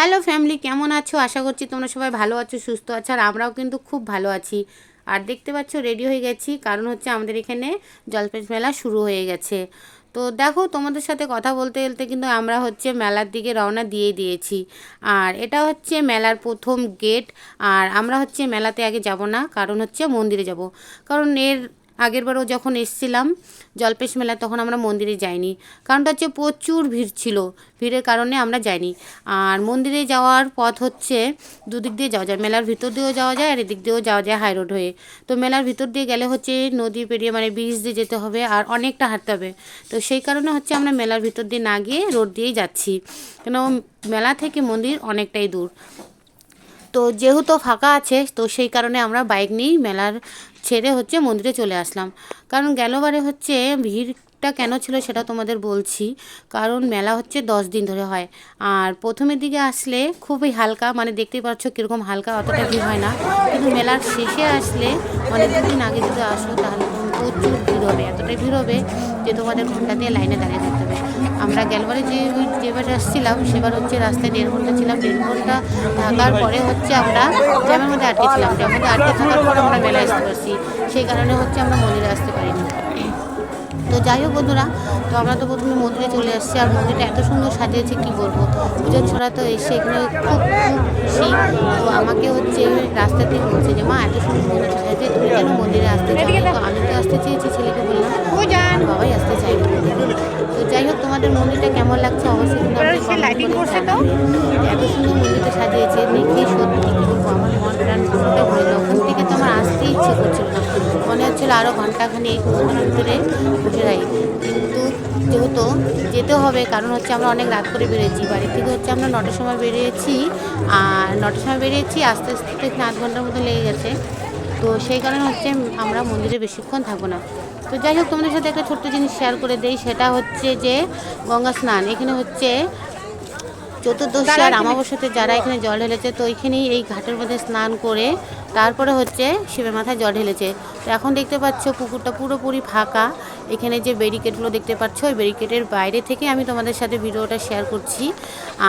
Hello family, কেমন আছো? আশা করছি তোমরা সবাই ভালো আছো, সুস্থ আছো, আর আমরাও কিন্তু খুব ভালো আছি। আর দেখতে পাচ্ছ রেডি হয়ে গেছি। কারণ হচ্ছে আমাদের এখানে জলপেশ মেলা শুরু হয়ে গেছে। তো দেখো, তোমাদের সাথে কথা বলতে বলতে কিন্তু আমরা হচ্ছে মেলার দিকে রওনা দিয়ে দিয়েছি। আর এটা হচ্ছে মেলার প্রথম গেট আর আমরা হচ্ছে মেলাতে আগে যাব না, কারণ হচ্ছে মন্দিরে যাব। কারণ এর আগেরবারও যখন এসছিলাম জলপেশ মেলায় তখন আমরা মন্দিরে যাইনি। কারণটা হচ্ছে প্রচুর ভিড় ছিল। ভিড়ের কারণে আমরা যাইনি। আর মন্দিরে যাওয়ার পথ হচ্ছে দুদিক দিয়ে যাওয়া যায়। মেলার ভিতর দিয়েও যাওয়া যায় আর এদিক দিয়েও যাওয়া যায় হাই রোড হয়ে। তো মেলার ভিতর দিয়ে গেলে হচ্ছে নদী পেরিয়ে মানে ব্রিজ দিয়ে যেতে হবে আর অনেকটা হাঁটতে হবে। তো সেই কারণে হচ্ছে আমরা মেলার ভিতর দিয়ে না গিয়ে রোড দিয়েই যাচ্ছি। কেন, মেলা থেকে মন্দির অনেকটাই দূর। তো যেহেতু ফাঁকা আছে, তো সেই কারণে আমরা বাইক নিয়েই মেলার ছেড়ে হচ্ছে মন্দিরে চলে আসলাম। কারণ গেলবারে হচ্ছে ভিড়টা কেন ছিল সেটা তোমাদের বলছি। কারণ মেলা হচ্ছে দশ দিন ধরে হয়। আর প্রথমের দিকে আসলে খুবই হালকা মানে দেখতেই পাচ্ছ কীরকম হালকা, অতটা ভিড় হয় না। কিন্তু মেলার শেষে আসলে অনেক দিন আগে যদি আসো তাহলে প্রচুর ভিড় হবে, এতটাই ভিড় হবে যে তোমাদের ঘণ্টা দিয়ে লাইনে দাঁড়িয়ে থাকতে হবে। আমরা গেলবারে যে যেবার আসছিলাম, সেবার হচ্ছে রাস্তায় দেড় ঘণ্টা ছিলাম, দেড় ঘণ্টা থাকার পরে হচ্ছে আমরা জ্যামের মধ্যে আটকে ছিলাম। জ্যামের মধ্যে আটকে থাকার পরে আমরা মেলায় আসতে পারছি, সেই কারণে হচ্ছে আমরা মন্দিরে আসতে পারিনি। তো যাই হোক বন্ধুরা তো আমরা তো প্রথমে মন্দিরে চলে আসছি আর মন্দিরটা এত সুন্দর সাজিয়েছে কি বলব? পুজোর ছড়া তো এসে এখানে খুব খুব খুশি। তো আমাকে হচ্ছে রাস্তা থেকে বলছে যে মা এত সুন্দর মন্দির সাজিয়েছে তুমি কেন মন্দিরে আসতে চাই তো আমি তো আসতে চেয়েছি ছেলেকে বললাম আর বাবাই আসতে চাইনি তো যাই হোক তোমাদের মন্দিরটা কেমন লাগছে অবশ্যই কিন্তু। এত সুন্দর মন্দিরটা সাজিয়েছে দেখি সত্যি ইচ্ছে করছিল। না মনে হচ্ছিল আরও ঘন্টাখানি মন্দিরের ভিতরে বসে যাই কিন্তু যেহেতু যেতে হবে কারণ হচ্ছে আমরা অনেক রাত করে বেরিয়েছি। বাড়ি থেকে হচ্ছে আমরা নটার সময় বেরিয়েছি আর নটার সময় বেরিয়েছি আস্তে আস্তে আধ ঘণ্টার মতো লেগে গেছে। তো সেই কারণে হচ্ছে আমরা মন্দিরে বেশিক্ষণ থাকব না। তো যাই হোক তোমাদের সাথে একটা ছোট্ট জিনিস শেয়ার করে দেই। সেটা হচ্ছে যে গঙ্গা স্নান। এখানে হচ্ছে চতুর্দশী আর আমাবস্যাতে যারা এখানে জল ঢেলেছে তো এখানেই এই ঘাটের মধ্যে স্নান করে তারপরে হচ্ছে শিবের মাথায় জল ঢেলেছে। তো এখন দেখতে পাচ্ছ পুকুরটা পুরোপুরি ফাঁকা। এখানে যে ব্যারিকেডগুলো দেখতে পাচ্ছ, ওই ব্যারিকেডের বাইরে থেকে আমি তোমাদের সাথে ভিডিওটা শেয়ার করছি।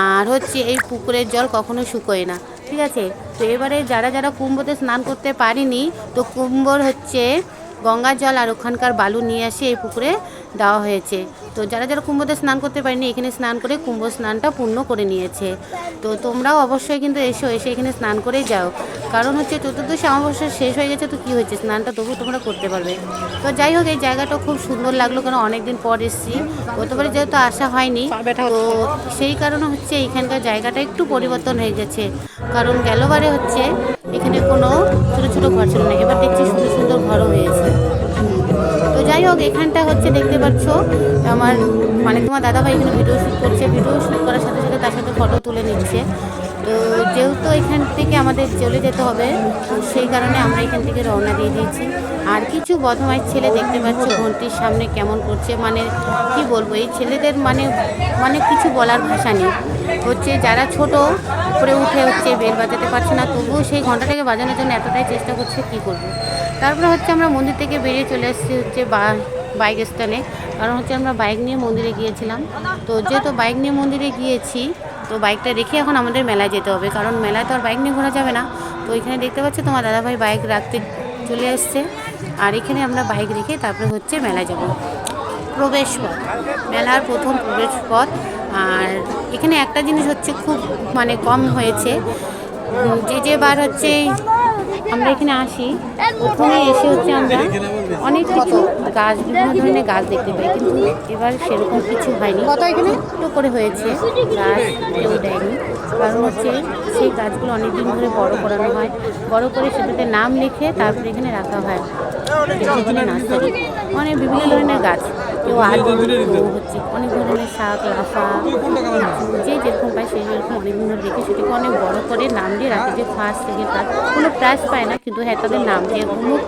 আর হচ্ছে এই পুকুরের জল কখনো শুকোয় না, ঠিক আছে? তো এবারে যারা যারা কুম্ভতে স্নান করতে পারেনি, তো কুম্ভর হচ্ছে গঙ্গার জল আর ওখানকার বালু নিয়ে এসে এই পুকুরে দেওয়া হয়েছে। তো যারা যারা কুম্ভতে স্নান করতে পারেনি এখানে স্নান করে কুম্ভ স্নানটা পূর্ণ করে নিয়েছে। তো তোমরাও অবশ্যই কিন্তু এসো এসে এখানে স্নান করেই যাও। কারণ হচ্ছে চতুর্দশী অমাবস্যা শেষ হয়ে গেছে তো কী হয়েছে? স্নানটা তবু তোমরা করতে পারবে। তো যাই হোক এই জায়গাটা খুব সুন্দর লাগল কারণ অনেকদিন পর এসেছি। গতবারে যেহেতু আসা হয়নি তো সেই কারণে হচ্ছে এখানকার জায়গাটা একটু পরিবর্তন হয়ে গেছে। কারণ গেলবারে হচ্ছে এখানে কোনো ছোটো ছোটো ঘর ছিল না। এবার দেখছি সুন্দর সুন্দর ঘরও হয়েছে। যাই হোক, এখানটা হচ্ছে দেখতে পাচ্ছ, আমার মানে তোমার দাদাভাই এখানে ভিডিও শ্যুট করছে ভিডিও শ্যুট করার সাথে সাথে তার সাথে ফটো তুলে নিচ্ছে। তো যেহেতু এখান থেকে আমাদের চলে যেতে হবে সেই কারণে আমরা এখান থেকে রওনা দিয়ে দিয়েছি। আর কিছু বদমাইশ ছেলে দেখতে পাচ্ছ ঘন্টির সামনে কেমন করছে মানে কি বলব, এই ছেলেদের মানে মানে কিছু বলার ভাষা নেই। হচ্ছে যারা ছোট, উপরে উঠে হচ্ছে বেল বাজাতে পারছে না, তবুও সেই ঘন্টাটাকে বাজানোর জন্য এতটাই চেষ্টা করছে, কি করব? তারপরে হচ্ছে আমরা মন্দির থেকে বেরিয়ে চলে এসেছি হচ্ছে বা, বাইক স্ট্যান্ডে। কারণ হচ্ছে আমরা বাইক নিয়ে মন্দিরে গিয়েছিলাম। তো যেহেতু বাইক নিয়ে মন্দিরে গিয়েছি তো বাইকটা রেখে এখন আমাদের মেলায় যেতে হবে। কারণ মেলায় তো আর বাইক নিয়ে ঘোরা যাবে না। তো এখানে দেখতে পাচ্ছি তোমার দাদাভাই বাইক রাখতে চলে এসছে আর এখানে আমরা বাইক রেখে তারপরে হচ্ছে মেলায় যাব। প্রবেশ পথ। মেলার প্রথম প্রবেশ পথ। আর এখানে একটা জিনিস হচ্ছে খুব মানে কম হয়েছে। যে যে বার হচ্ছে আমরা এখানে আসি। প্রথমে এসে হচ্ছে আমরা অনেক কিছু গাছ বিভিন্ন ধরনের গাছ দেখতে পাই কিন্তু এবার সেরকম কিছু হয়নি। একটু করে হয়েছে। গাছ কেউ দেয়নি। কারণ হচ্ছে সেই গাছগুলো অনেকদিন ধরে বড় করানো হয়। বড় করে সেটাতে নাম লিখে তারপরে এখানে রাখা হয়। মানে বিভিন্ন ধরনের গাছ। কেউ আলু হচ্ছে অনেক ধরনের শাক লাফা। যে যেরকম পায় সেই যেরকম অনেক দিন ধরে রেখে সেটাকে অনেক বড় করে নাম দিয়ে রাখে যে ফার্স্ট সেকেন্ড থার্ড কোনো প্রাইজ পায় না কিন্তু হ্যাঁ তাদের নাম দিয়ে অমুক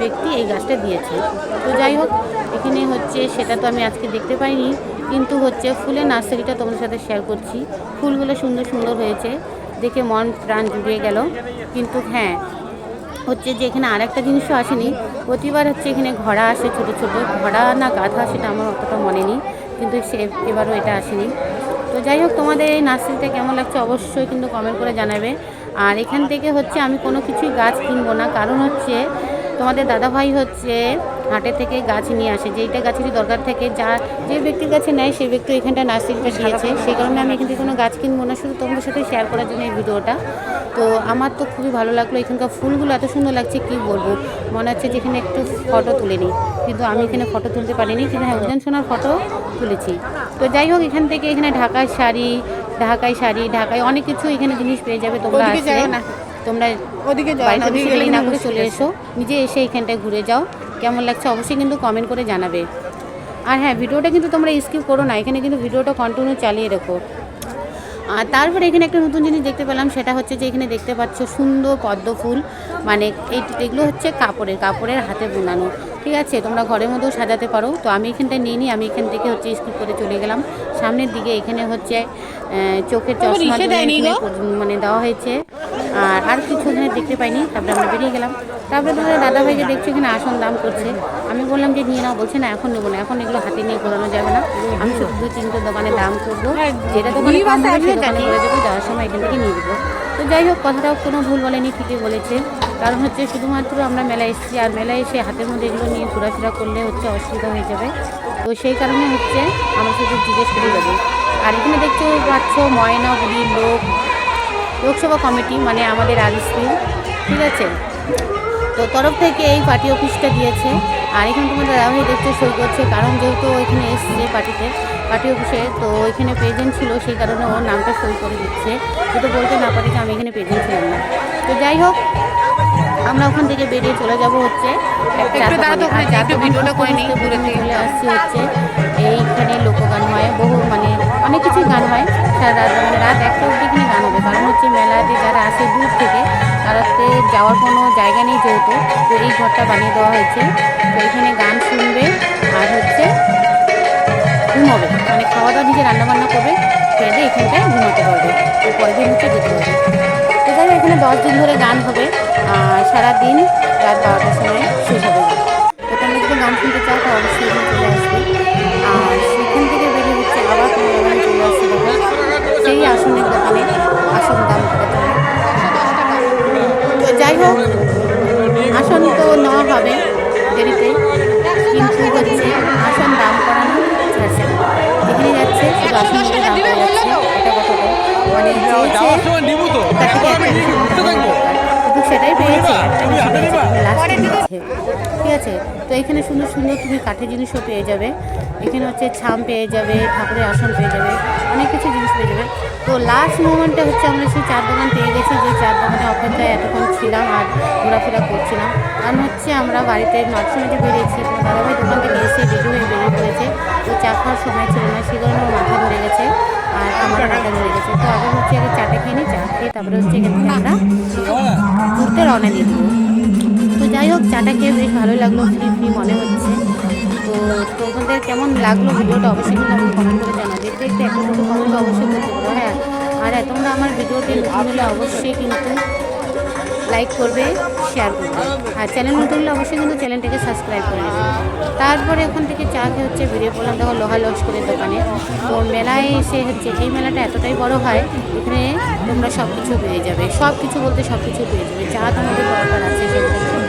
ব্যক্তি এই গাছটা দিয়েছে। তো যাই হোক এখানে হচ্ছে সেটা তো আমি আজকে দেখতে পাইনি কিন্তু হচ্ছে ফুলের নার্সারিটা তোমাদের সাথে শেয়ার করছি। ফুলগুলো সুন্দর সুন্দর হয়েছে দেখে মন প্রাণ জুড়িয়ে গেল। কিন্তু হ্যাঁ হচ্ছে যে এখানে আর একটা জিনিসও আসেনি প্রতিবার হচ্ছে এখানে ঘোড়া আসে, ছোটো ছোটো। ঘোড়া না গাধা সেটা আমার অতটা মনে নেই, কিন্তু সে এবারও এটা আসেনি। তো যাই হোক, তোমাদের এই নার্সারিটা কেমন লাগছে অবশ্যই কিন্তু কমেন্ট করে জানাবে। আর এখান থেকে হচ্ছে আমি কোনো কিছুই গাছ কিনবো না। কারণ হচ্ছে তোমাদের দাদাভাই হচ্ছে হাটে থেকে গাছ নিয়ে আসে। যেইটা গাছেরই দরকার থাকে যা যে ব্যক্তির কাছে নেয় সেই ব্যক্তি এখানটা নার্সারিটা দিয়েছে। সেই কারণে আমি এখান থেকে কোনো গাছ কিনবো না শুধু তোমাদের সাথে শেয়ার করার জন্য এই ভিডিওটা। তো আমার তো খুবই ভালো লাগল এখানকার ফুলগুলো এত সুন্দর লাগছে কি বলব? মনে হচ্ছে যে এখানে একটু ফটো তুলে নিই। কিন্তু আমি এখানে ফটো তুলতে পারিনি কিন্তু হ্যাঁ উজান সোনার ফটো তুলেছি। তো যাই হোক এখান থেকে এখানে ঢাকার শাড়ি ঢাকায় শাড়ি ঢাকায় অনেক কিছু এখানে জিনিস পেয়ে যাবে তোমরা আসলে। তোমরা ওদিকে না, করে চলে এসো। নিজে এসে এখানটায় ঘুরে যাও। কেমন লাগছে অবশ্যই কিন্তু কমেন্ট করে জানাবে। আর হ্যাঁ ভিডিওটা কিন্তু তোমরা স্কিপ করো না এখানে কিন্তু ভিডিওটা কন্টিনিউ চালিয়ে রেখো। আর তারপরে এখানে একটা নতুন জিনিস দেখতে পেলাম সেটা হচ্ছে যে এখানে দেখতে পাচ্ছ সুন্দর পদ্ম ফুল। মানে এই এগুলো হচ্ছে কাপড়ের কাপড়ের হাতে বোনানো। ঠিক আছে তোমরা ঘরের মধ্যেও সাজাতে পারো। তো আমি এখানটা নিয়ে নিই আমি এখান থেকে হচ্ছে স্কিপ করে চলে গেলাম। সামনের দিকে এখানে হচ্ছে চোখের চশমা? মানে দেওয়া হয়েছে। আর আর কিছু এখানে দেখতে পাইনি তারপরে আমরা বেরিয়ে গেলাম। তারপরে তোমাদের দাদা ভাই যে দেখছ এখানে আসন দাম করছে। আমি বললাম যে নিয়ে নাও। বলছে না এখন নেব না এখন এগুলো হাতে নিয়ে ঘোরানো যাবে না। আমি শুধু দুই তিনটে দোকানে দাম করব। যেটা দোকানে দোকানে যাওয়ার সময় এখান থেকে নিয়ে দেবো তো যাই হোক কথাটাও কোনো ভুল বলেনি ঠিকই বলেছে। কারণ হচ্ছে শুধুমাত্র আমরা মেলায় এসেছি আর মেলায় এসে হাতের মধ্যে এগুলো নিয়ে ঘোরাফেরা করলে হচ্ছে অসুবিধা হয়ে যাবে। তো সেই কারণে হচ্ছে আমরা শুধু জিজ্ঞেস করে যাব। আর এখানে দেখতে পাচ্ছ ময়না ময়নাগুড়ির লোক লোকসভা কমিটি মানে আমাদের আরএসপি ঠিক আছে? তো তরফ থেকে এই পার্টি অফিসটা দিয়েছে। আর এখানে তোমাদের দাদাভাই দেখতে সই করছে কারণ যেহেতু ওইখানে এসছে পার্টিতে পার্টি অফিসে তো ওইখানে প্রেজেন্ট ছিল সেই কারণে ওর নামটা সই করে দিচ্ছে। যেটা বলতে না পারি যে আমি এখানে প্রেজেন্ট ছিলাম না। তো যাই হোক আমরা ওখান থেকে বেরিয়ে চলে যাব হচ্ছে। আসছি হচ্ছে এইখানে লোকগান হয় বহু মানে অনেক কিছুই গান হয়। সারা রাত মানে রাত একটা অবধি এখানে গান হবে। কারণ হচ্ছে মেলাতে যারা আসে দূর থেকে তারাতে যাওয়ার কোনো জায়গা নেই যেহেতু। তো এই ঘরটা বানিয়ে দেওয়া হয়েছে। তো এখানে গান শুনবে আর হচ্ছে ঘুমোবে। মানে খাওয়া দাওয়া নিজে রান্নাবান্না করবে দিয়ে এখানটায় ঘুমাতে পারবে। তো পরের দিন হচ্ছে যেতে পারবে। তো যাই এখানে দশ দিন ধরে গান হবে। সারাদিন রাত বারোটার সময় শেষ হবে। তো তোমরা যদি গান শুনতে চাও তো অবশ্যই সেই আসনের দোকানে আসন দাম করে তো যাই হোক আসন তো নেওয়া হবে দেরিতে। ঠিক আছে? তো এখানে সুন্দর সুন্দর তুমি কাঠের জিনিসও পেয়ে যাবে। এখানে হচ্ছে ছাম পেয়ে যাবে, ঠাকুরের আসন পেয়ে যাবে, অনেক কিছু জিনিস পেয়ে যাবে। তো লাস্ট মোমেন্টে হচ্ছে আমরা সেই চার দোকান পেয়ে গেছি, যে চার দোকানে অপেক্ষায় এতক্ষণ ছিলাম আর ঘোরাফেরা করছিলাম। কারণ হচ্ছে আমরা বাড়িতে নটার সময় যে বেরিয়েছি দাদাভাই দোকান থেকে এসে রেডি হয়ে বেরিয়ে পড়েছে। তো চা খাওয়ার সময় ছিল না, সেই কারণে মাথা ধরে গেছে আর আমার মাথা ধরে গেছে। তো আগে হচ্ছে আগে চাটা খেয়ে নিই, চা খেয়ে তারপরে হচ্ছে এখান থেকে আমরা ঘুরতে রওনা দিয়ে দেবো। যাই হোক চাটা খেয়ে বেশ ভালোই লাগল, ফ্রি ফ্রি মনে হচ্ছে। তো তোমাদের কেমন লাগল ভিডিওটা অবশ্যই কিন্তু আমাকে কমেন্ট করে জানাও দেখতে একটা দুটো কমেন্ট অবশ্যই করতে পারো হ্যাঁ। আর হ্যাঁ তোমরা আমার ভিডিওটি নতুন হলে অবশ্যই কিন্তু লাইক করবে শেয়ার করবে। আর চ্যানেল নতুন হলে অবশ্যই কিন্তু চ্যানেলটাকে সাবস্ক্রাইব করে তারপরে ওখান থেকে চা খেয়ে হচ্ছে বেরিয়ে পড়লাম, দেখো লোহা লস্করের দোকানে। তো মেলায় এসে হচ্ছে, এই মেলাটা এতটাই বড় হয়, এখানে তোমরা সব কিছু পেয়ে যাবে। সব কিছু বলতে সব কিছু পেয়ে যাবে। যা তোমাদের দরকার আছে সেগুলো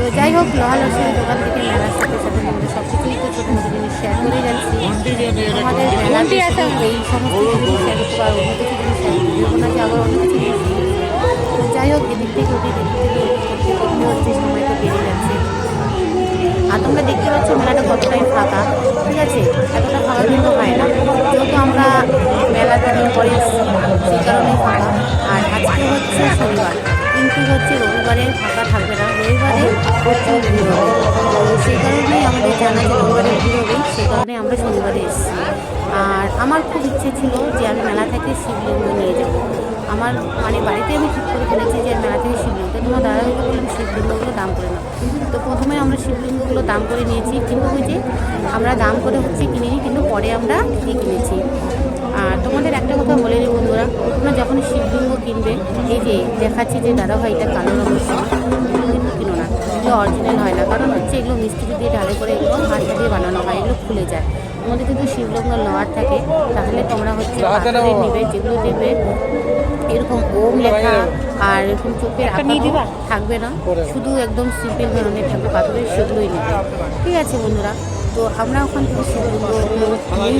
তো যাই হোক লস্করের দোকান থেকে মেলার সাথে সাথে তোমাদের সব কিছুই তো ছোটো মোটো জিনিস শেয়ার করে যাচ্ছি। আমাদের মেলাতে শুধু এই সমস্ত জিনিস শেয়ার করতে পারব অন্য কিছু জিনিস শেয়ার করতে পারব না যে আবার অন্য কিছু জিনিস তো যাই হোক এদিক থেকে ওদিক এদিক থেকে করতে করতে হচ্ছে সময়টা বেড়ে যাচ্ছে আর তোমরা দেখতে পাচ্ছ মেলাটা কতটাই ফাঁকা ঠিক আছে? এতটা ফাঁকা কিন্তু হয় না। যেহেতু আমরা মেলাটা দিন পরে জানা যে রবিবারে ভিড় হবে সেই কারণে আমরা শনিবারে এসেছি। আর আমার খুব ইচ্ছে ছিল যে আমি মেলা থেকে শিবলিঙ্গ নিয়ে যাব। আমার মানে বাড়িতে আমি ঠিক করে ফেলেছি যে মেলা থেকে শিবলিঙ্গ। তোমার দাদাভাইকে বললাম শিবলিঙ্গগুলো দাম করে নাও। তো প্রথমে আমরা শিবলিঙ্গগুলো দাম করে নিয়েছি। কিন্তু ওই যে আমরা দাম করে হচ্ছে কিনে নিই কিন্তু পরে আমরা ঠিকই কিনেছি। আর তোমাদের একটা কথা বলে দিই বন্ধুরা, তোমরা যখন শিবলিঙ্গ কিনবে, এই যে দেখাচ্ছি যে দাদাভাই এটা কালো রঙের কিন্তু এগুলো অরিজিনাল হয় না। কারণ হচ্ছে এগুলো মিস্ত্রি দিয়ে ঢালে করে এগুলো হাতে দিয়ে বানানো হয় এগুলো খুলে যায়। তোমাদের যদি শিবলগ্ন নেওয়ার থাকে তাহলে তোমরা হচ্ছে পাথরের নিবে যেগুলো দেবে এরকম ওম লেখা আর এরকম চোখের থাকবে না। শুধু একদম সিম্পল ধরনের থাকবে পাথরের সেগুলোই নেবে। ঠিক আছে বন্ধুরা তো আমরা ওখান থেকে শিবলিঙ্গ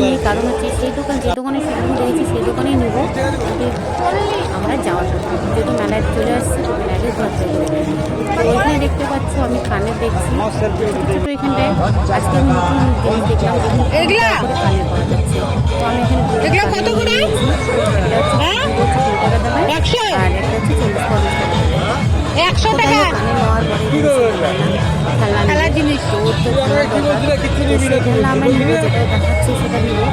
নিই। কারণ হচ্ছে সেই দোকান যে দোকানে শিবলিঙ্গ দেখেছি সেই দোকানেই নেব। আমরা যাওয়ার যেহেতু মেলায় চলে আসছি তো মেলায় ঘোরা তো দেখতে পাচ্ছ আমি কানে দেখছি ছোটো এখানটায় আজকে আমি নতুন জিনিস দেখলাম যেখানে এগুলা? করে কানে পাওয়া যাচ্ছে তো আমি এখানে কত করে? হ্যাঁ? একশো? আর একটা হচ্ছে চল্লিশ পঞ্চাশ টাকা একশো টাকা জিনিস। তো তো। তো দেখাচ্ছি সেটা নিবো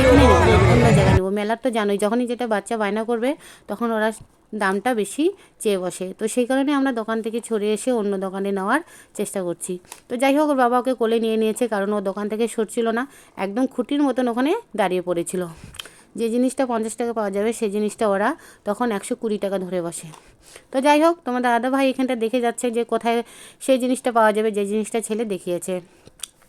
কিন্তু অন্য জায়গায় নেব মেলার তো জানোই যখনই যেটা বাচ্চা বায়না করবে তখন ওরা দামটা বেশি চেয়ে বসে। তো সেই কারণে আমরা দোকান থেকে ছড়ে এসে অন্য দোকানে নেওয়ার চেষ্টা করছি। তো যাই হোক, ওর বাবা ওকে কোলে নিয়ে নিয়েছে কারণ ও দোকান থেকে সরছিল না, একদম খুঁটির মতন ওখানে দাঁড়িয়ে পড়েছিল। যে জিনিসটা পঞ্চাশ টাকা পাওয়া যাবে, সেই জিনিসটা ওরা তখন একশো কুড়ি টাকা ধরে বসে। তো যাই হোক, তোমার দাদা ভাই এখানটা দেখে যাচ্ছে যে কোথায় সেই জিনিসটা পাওয়া যাবে, যে জিনিসটা ছেলে দেখিয়েছে।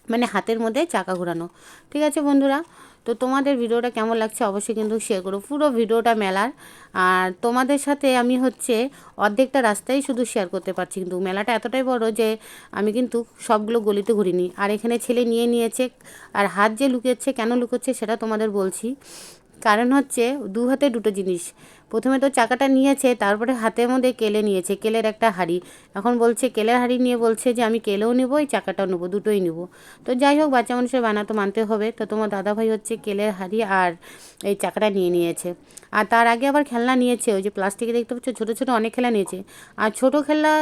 মানে হাতের মধ্যে চাকা ঘোরানো। ঠিক আছে বন্ধুরা তো তোমাদের ভিডিওটা কেমন লাগছে অবশ্যই কিন্তু শেয়ার করো। পুরো ভিডিওটা মেলার। আর তোমাদের সাথে আমি হচ্ছে অর্ধেকটা রাস্তায় শুধু শেয়ার করতে পারছি কিন্তু মেলাটা এতটাই বড় যে আমি কিন্তু সবগুলো গলিতে ঘুরিনি। আর এখানে ছেলে নিয়ে নিয়েছে আর হাত যে লুকোচ্ছে কেন লুকোচ্ছে সেটা তোমাদের বলছি। কারণ হচ্ছে দু হাতে দুটো জিনিস। প্রথমে তো চাকাটা নিয়েছে, তারপরে হাতের মধ্যে কেলে নিয়েছে, কেলের একটা হাড়ি। এখন বলছে, কেলের হাড়ি নিয়ে বলছে যে, আমি কেলেও নেব, এই চাকাটাও নেব, দুটোই নেব। তো যাই হোক, বাচ্চা মানুষের বানা তো মানতে হবে। তো তোমার দাদাভাই হচ্ছে কেলের হাড়ি আর এই চাকাটা নিয়ে নিয়েছে। আর তার আগে আবার খেলনা নিয়েছে, ওই যে প্লাস্টিকে দেখতে পাচ্ছ, ছোটো ছোটো অনেক খেলা নিয়েছে। আর ছোটো খেলনা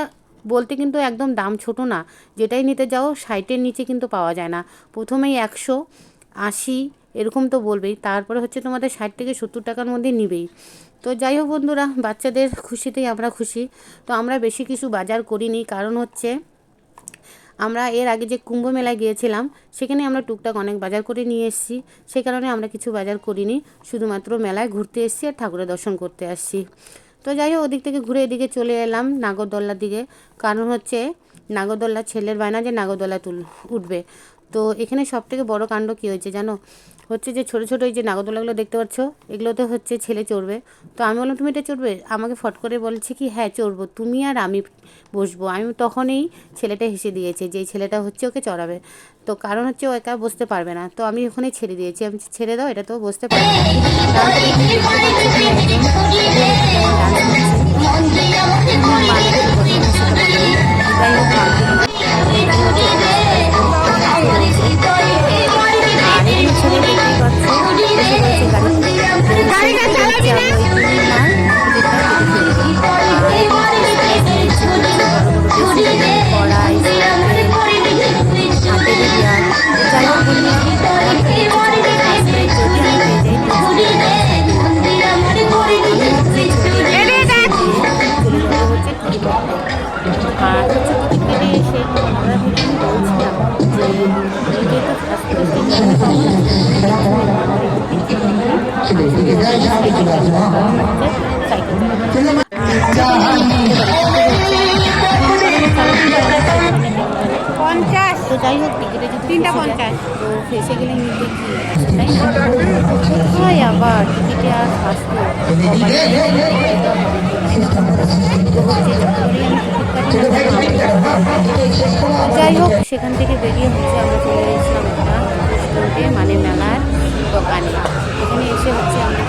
বলতে কিন্তু একদম দাম ছোট না, যেটাই নিতে যাও, ষাটের নিচে কিন্তু পাওয়া যায় না। প্রথমেই একশো আশি এরকম তো বলবেই। তারপরে হচ্ছে তোমাদের ষাট থেকে সত্তর টাকার মধ্যে নিবেই। তো যাই হোক বন্ধুরা, বাচ্চাদের খুশিতেই আমরা খুশি। তো আমরা বেশি কিছু বাজার করিনি, কারণ হচ্ছে আমরা এর আগে যে কুম্ভ মেলায় গিয়েছিলাম, সেখানে আমরা টুকটাক অনেক বাজার করে নিয়ে এসেছি। সে কারণে আমরা কিছু বাজার করিনি, শুধুমাত্র মেলায় ঘুরতে এসেছি আর ঠাকুরের দর্শন করতে আসছি। তো যাই হোক, ওদিক থেকে ঘুরে এদিকে চলে এলাম নাগরদোল্লার দিকে। কারণ হচ্ছে নাগরদোল্লা ছেলের বায়না যে নাগরদোল্লা তুল উঠবে। তো এখানে সব থেকে বড় কাণ্ড কী হয়েছে জানো? হচ্ছে যে ছোটো ছোটো এই যে নাগরদোলাগুলো দেখতে পাচ্ছ, এগুলোতে হচ্ছে ছেলে চড়বে। তো আমি বললাম, তুমি এটা চড়বে? আমাকে ফট করে বলছে কি হ্যাঁ চড়বো। তুমি আর আমি বসবো। আমি তখনই ছেলেটা হেসে দিয়েছে যে ছেলেটা হচ্ছে ওকে চড়াবে। তো কারণ হচ্ছে ও একা বসতে পারবে না। তো আমি ওখানেই ছেড়ে দিয়েছি। আমি ছেড়ে দাও, এটা তো বসতে পারবে না। গাড়িটা সেই চালাবি হচ্ছে না? তো যাই হোক টিকিটে যদি তিনটা পঞ্চাশ। তো ফেসে গেলে নিতে কি তাই কোথায় আবার টিকিটে আর ফার্স্ট যাই হোক সেখান থেকে বেরিয়ে হচ্ছে আমরা চলে গেছিলাম একটা মানে মেলার দোকানে। এখানে এসে হচ্ছে আমরা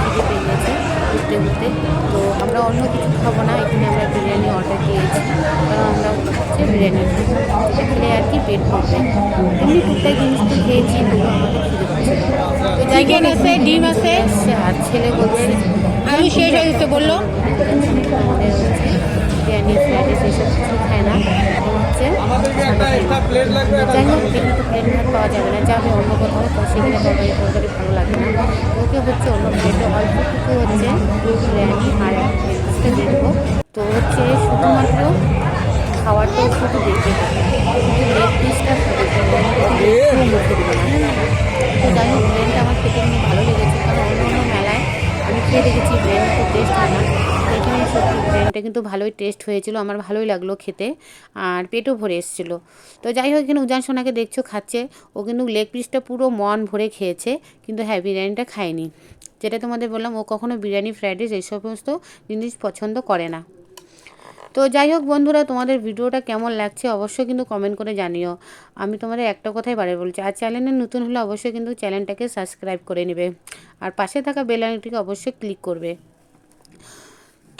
ঘুরতে ঘুরতে তো আমরা অন্য কিছু খাব না এখানে আমরা বিরিয়ানি অর্ডার দিয়েছি। কারণ আমরা হচ্ছে বিরিয়ানি এখানে খেলে আর কি পেট করবে এমনি টুকটাক জিনিস তো খেয়েছি তবু আমাদের খিদে পাচ্ছে তো চিকেন আছে, ডিম আছে। আর ছেলে বলছে। আমি শেষ হয়ে গেছে বলল। হচ্ছে বিরিয়ানি ফ্রাইড রাইস কিছু খায় না তো প্লেট ভাত পাওয়া যাবে না। যাবে অন্য কোথাও, তো সেখানে ভালো লাগে ওকে হচ্ছে অন্য প্লেটে অল্পটুকু হচ্ছে বিরিয়ানি আর দিয়ে দেবো তো হচ্ছে শুধুমাত্র খাওয়ারটাও শুধু দেখতে লেগ পিসটা খাবে তো যাই হোক আমার খেতে ভালো লেগেছে। কারণ অন্য অন্য মেলায় আমি খেয়ে দেখেছি বিরিয়ানি তো টেস্ট হয় না। কিন্তু ভালোই টেস্ট হয়েছিল, আমার ভালোই লাগল খেতে আর পেটও ভরে এসেছিল। তো যাই হোক, এখানে উজান সোনাকে দেখছ, খাচ্ছে। ও কিন্তু লেগ পিসটা পুরো মন ভরে খেয়েছে, কিন্তু হ্যাঁ বিরিয়ানিটা খায়নি। যেটা তোমাদের বললাম, ও কখনো বিরিয়ানি ফ্রাইড রাইস এই সমস্ত জিনিস পছন্দ করে না। তো যাই হোক বন্ধুরা, তোমাদের ভিডিওটা কেমন লাগছে অবশ্যই কিন্তু কমেন্ট করে জানিও। আমি তোমাদের একটা কথাই বারে বলছি, আর চ্যানেলে নতুন হলে অবশ্যই কিন্তু চ্যানেলটাকে সাবস্ক্রাইব করে নেবে। আর পাশে থাকা বেল আইকনটিকে অবশ্যই ক্লিক করবে।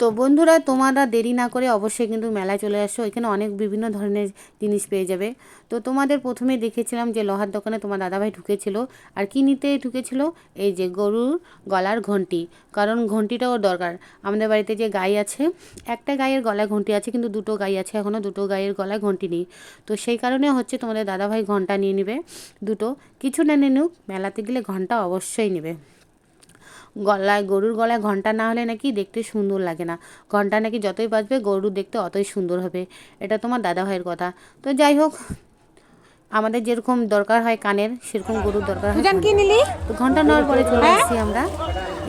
তো বন্ধুরা, তোমরা দেরি না করে অবশ্যই কিন্তু মেলায় চলে আসো। এখানে অনেক বিভিন্ন ধরনের জিনিস পেয়ে যাবে। তো তোমাদের প্রথমে দেখেছিলাম যে লোহার দোকানে তোমার দাদাভাই ঢুকেছিল। আর কি নিতে ঢুকেছিল? এই যে গরুর গলার ঘন্টি। কারণ ঘন্টিটাও দরকার। আমাদের বাড়িতে যে গাই আছে, একটা গায়ের গলায় ঘন্টি আছে, কিন্তু দুটো গাই আছে। এখনও দুটো গায়ের গলায় ঘন্টি নেই। তো সেই কারণে হচ্ছে তোমাদের দাদাভাই ঘণ্টা নিয়ে নেবে দুটো। কিছু না নিয়ে মেলাতে গেলে ঘণ্টা অবশ্যই নেবে। গলায় গরুর গলায় ঘণ্টা না হলে নাকি দেখতে সুন্দর লাগে না। ঘণ্টা নাকি যতই বাজবে গরু দেখতে অতই সুন্দর হবে। এটা তোমার দাদা ভাইয়ের কথা। তো যাই হোক আমাদের যেরকম দরকার হয় কানের সেরকম গরুর দরকার হয় কি নিলি? তো ঘণ্টা নেওয়ার পরে চলে হ্যাঁ? আসছি আমরা।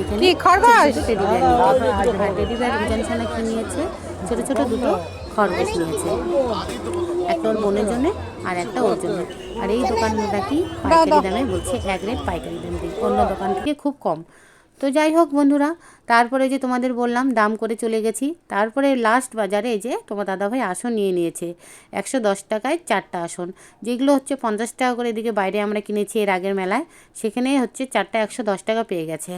এখানে কি, খরগোশ? টেডি বিয়ার টেডি বিয়ার কি নিয়েছে ছোট ছোট দুটো খরগোশ নিয়েছে। একটা ওর বোনের জন্য আর একটা ওর জন্য। আর এই দোকানটা কি? পাইকারি দামে বলছে এক রেট পাইকারি দাম অন্য দোকান থেকে খুব কম। তো যাই হোক বন্ধুরা, তারপরে যে তোমাদের বললাম দাম করে চলে গেছি, তারপরে লাস্ট বাজারে এই যে তোমার দাদাভাই আসন নিয়ে নিয়েছে, একশো দশ টাকায় চারটা আসন। যেগুলো হচ্ছে পঞ্চাশ টাকা করে এদিকে বাইরে আমরা কিনেছি এর আগের মেলায় সেখানে হচ্ছে চারটা একশো দশ টাকা পেয়ে গেছে।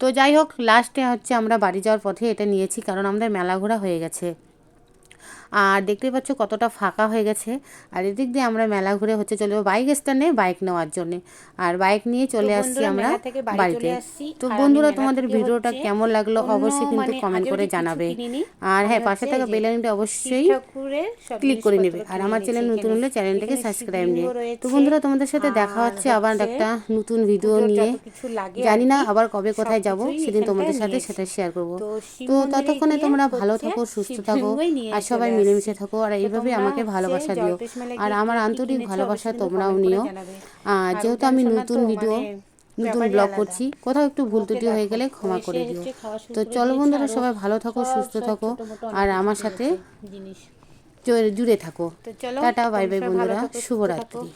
তো যাই হোক লাস্টে হচ্ছে আমরা বাড়ি যাওয়ার পথে এটা নিয়েছি, কারণ আমাদের মেলা ঘোরা হয়ে গেছে। আর দেখতে পাচ্ছ কতটা ফাঁকা হয়ে গেছে। আর এদিক দিয়ে আমরা মেলা ঘুরে হচ্ছে চলে যাব বাইক স্ট্যান্ডে বাইক নেওয়ার জন্য। আর বাইক নিয়ে চলে আসছি আমরা বাড়িতে। তো বন্ধুরা তোমাদের ভিডিওটা কেমন লাগল অবশ্যই কিন্তু মানে কমেন্ট করে জানাবে। আর হ্যাঁ পাশে থাকা বেলাইনটা অবশ্যই ক্লিক করে নেবে। আর আমার। চ্যানেল নতুন হলে চ্যানেলটাকে সাবস্ক্রাইব নিয়ে তো বন্ধুরা তোমাদের সাথে দেখা হচ্ছে আবার একটা নতুন ভিডিও নিয়ে। জানি না আবার কবে কোথায় যাব সেদিন তোমাদের সাথে সেটা শেয়ার করব। তো ততক্ষণে তোমরা ভালো থাকো সুস্থ থাকো। আর সবাই মিলেমিশে থাকো আর এইভাবে আমাকে ভালোবাসা দিও। আর আমার আন্তরিক ভালোবাসা তোমরাও নিও। যেহেতু আমি নতুন ভিডিও মানে নতুন ব্লগ করছি কোথাও একটু ভুল ত্রুটি হয়ে গেলে ক্ষমা করে দিও। তো চলো বন্ধুরা সবাই ভালো থাকো সুস্থ থাকো। আর আমার সাথে জিনিস। জুড়ে থাকো। টাটা বাই বাই বন্ধুরা। শুভরাত্রি।